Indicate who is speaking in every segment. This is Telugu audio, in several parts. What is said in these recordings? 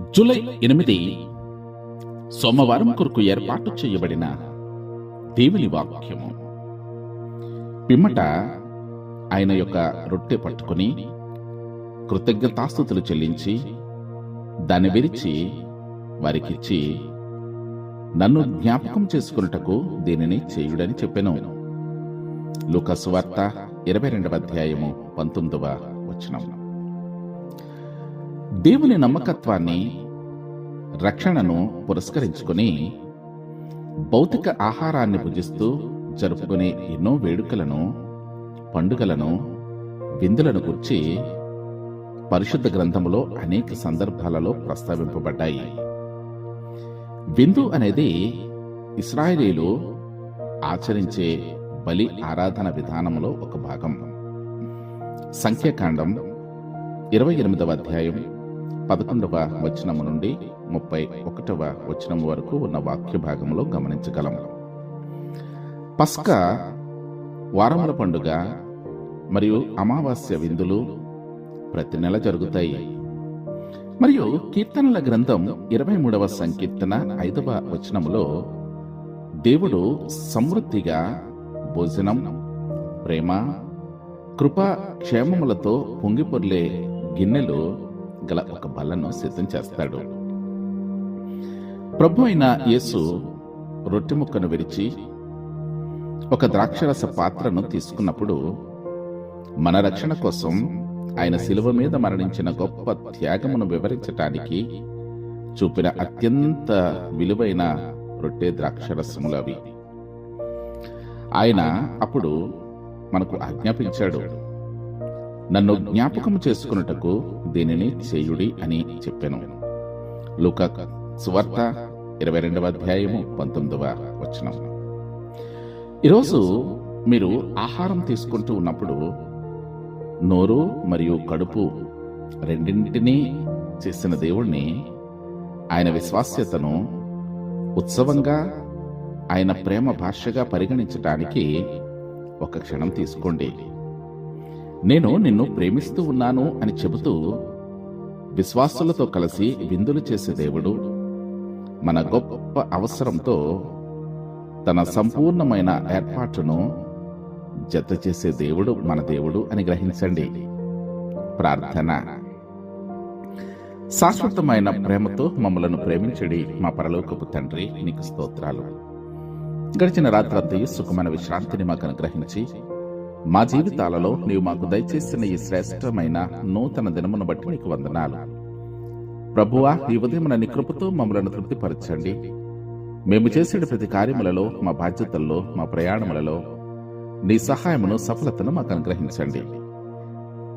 Speaker 1: జూలై ఎనిమిది సోమవారం కొరకు ఏర్పాటు చేయబడిన దేవుని వాక్యము. పిమ్మట ఆయన యొక్క రొట్టె పట్టుకుని కృతజ్ఞతాస్థుతులు చెల్లించి దాన్ని విరిచి వారికిచ్చి నన్ను జ్ఞాపకం చేసుకున్నటకు దీనిని చేయుడని చెప్పాను. లూకసు వార్త ఇరవై రెండవ అధ్యాయము పంతొమ్మిదవ వచనం. దేవుని నమ్మకత్వాన్ని రక్షణను పురస్కరించుకుని భౌతిక ఆహారాన్ని భుజిస్తూ జరుపుకునే ఎన్నో వేడుకలను పండుగలను విందులను గుర్చి పరిశుద్ధ గ్రంథములో అనేక సందర్భాలలో ప్రస్తావింపబడ్డాయి. విందు అనేది ఇస్రాయేలీలు ఆచరించే బలి ఆరాధన విధానంలో ఒక భాగం. సంఖ్యాకాండం ఇరవై ఎనిమిదవ అధ్యాయం పదకొండవ వచనము నుండి ముప్పై ఒకటవ వచనం వరకు ఉన్న వాక్య భాగంలో గమనించగలం. పస్కా వారముల పండుగ మరియు అమావాస్య విందులు ప్రతి నెల జరుగుతాయి. మరియు కీర్తనల గ్రంథం ఇరవై మూడవ సంకీర్తన ఐదవ వచనములో దేవుడు సమృద్ధిగా భోజనం ప్రేమ కృపా క్షేమములతో పొంగిపొర్లే గిన్నెలు గల ఒక బల్లను సిద్ధం చేస్తాడు. ప్రభు అయిన యేసు రొట్టె ముక్కను విరిచి ఒక ద్రాక్షరస పాత్రను తీసుకున్నప్పుడు మన రక్షణ కోసం ఆయన శిలువ మీద మరణించిన గొప్ప త్యాగమును వివరించటానికి చూపిన అత్యంత విలువైన రొట్టె ద్రాక్షరసములు అవి. ఆయన అప్పుడు మనకు ఆజ్ఞాపించాడు నన్ను జ్ఞాపకం చేసుకున్నటకు దీనిని చేయుడి అని చెప్పాను. లుక సువార్త ఇరవై రెండవ అధ్యాయము పంతొమ్మిదవ వచనం. ఈరోజు మీరు ఆహారం తీసుకుంటూ ఉన్నప్పుడు నోరు మరియు కడుపు రెండింటినీ చేసిన దేవుణ్ణి ఆయన విశ్వాస్యతను ఉత్సవంగా ఆయన ప్రేమ భాషగా పరిగణించటానికి ఒక క్షణం తీసుకోండి. నేను నిన్ను ప్రేమిస్తూ ఉన్నాను అని చెబుతూ విశ్వాసులతో కలిసి విందులు చేసే దేవుడు మన గొప్ప అవసరంతో తన సంపూర్ణమైన ఏర్పాటును జత చేసే దేవుడు మన దేవుడు అని గ్రహించండి. ప్రార్థన. శాశ్వతమైన ప్రేమతో మమ్మలను ప్రేమించడి మా పరలోకపు తండ్రి నీకు స్తోత్రాలు. గడిచిన రాత్రంతయు సుఖమైన విశ్రాంతిని మాకు అనుగ్రహించి మా జీవితాలలో నీవు మాకు దయచేసిన ఈ శ్రేష్టమైన నూతన దినమును బట్టి నీకు వందనాలు. ప్రభువా ఈ ఉదయం నీ కృపతో మమ్మలను తృప్తిపరచండి. మేము చేసే ప్రతి కార్యములలో మా బాధ్యతల్లో మా ప్రయాణములలో నీ సహాయమును సఫలతను మాకు అనుగ్రహించండి.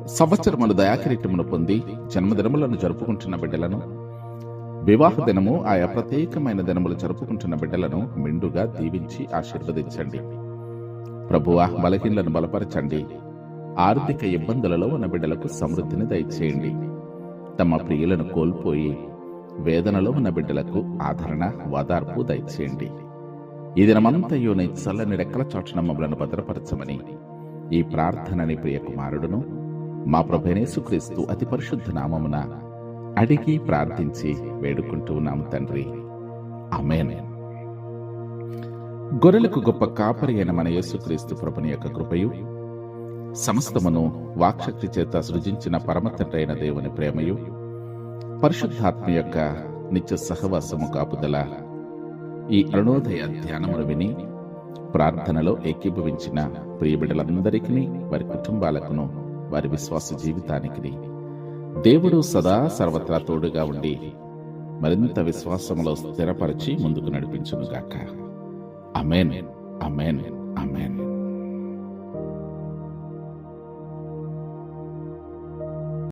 Speaker 1: సంవత్సరములు దయాకిరీటమును పొంది జన్మదినములను జరుపుకుంటున్న బిడ్డలను వివాహ దినము ఆయా ప్రత్యేకమైన దినములు జరుపుకుంటున్న బిడ్డలను మెండుగా దీవించి ఆశీర్వదించండి. ప్రభువా బలహీనలను బలపరచండి. ఆర్థిక ఇబ్బందులలో ఉన్న బిడ్డలకు సమృద్ధిని దయచేయండి. తమ ప్రియులను కోల్పోయి వేదనలో ఉన్న బిడ్డలకు ఆదరణ వాదార్పు దయచేయండి. ఈ దినమంతయు నీ చల్లని రెక్కల చోటన మమ్మలను భద్రపరచమని ఈ ప్రార్థనని ప్రియ కుమారుడును మా ప్రభనేసుక్రీస్తు అతి పరిశుద్ధ నామమున అడిగి ప్రార్థించి వేడుకుంటూ ఉన్నాము తండ్రి. అమేన్ గొర్రెలకు గొప్ప కాపరి అయిన మన యేసుక్రీస్తు ప్రభుని యొక్క కృపయు సమస్తమును వాక్శక్తి చేత సృజించిన పరమతండ్రి అయిన దేవుని ప్రేమయు పరిశుద్ధాత్మ యొక్క నిత్య సహవాసము కాపుదల ఈ అరుణోదయ ధ్యానమును విని ప్రార్థనలో ఏకీభవించిన ప్రియబిడలందరికీ వారి కుటుంబాలకును వారి విశ్వాస జీవితానికి దేవుడు సదా సర్వత్రా తోడుగా ఉండి మరింత విశ్వాసములో స్థిరపరిచి ముందుకు నడిపించునుగాక. అమేన్ అమేన్ అమేన్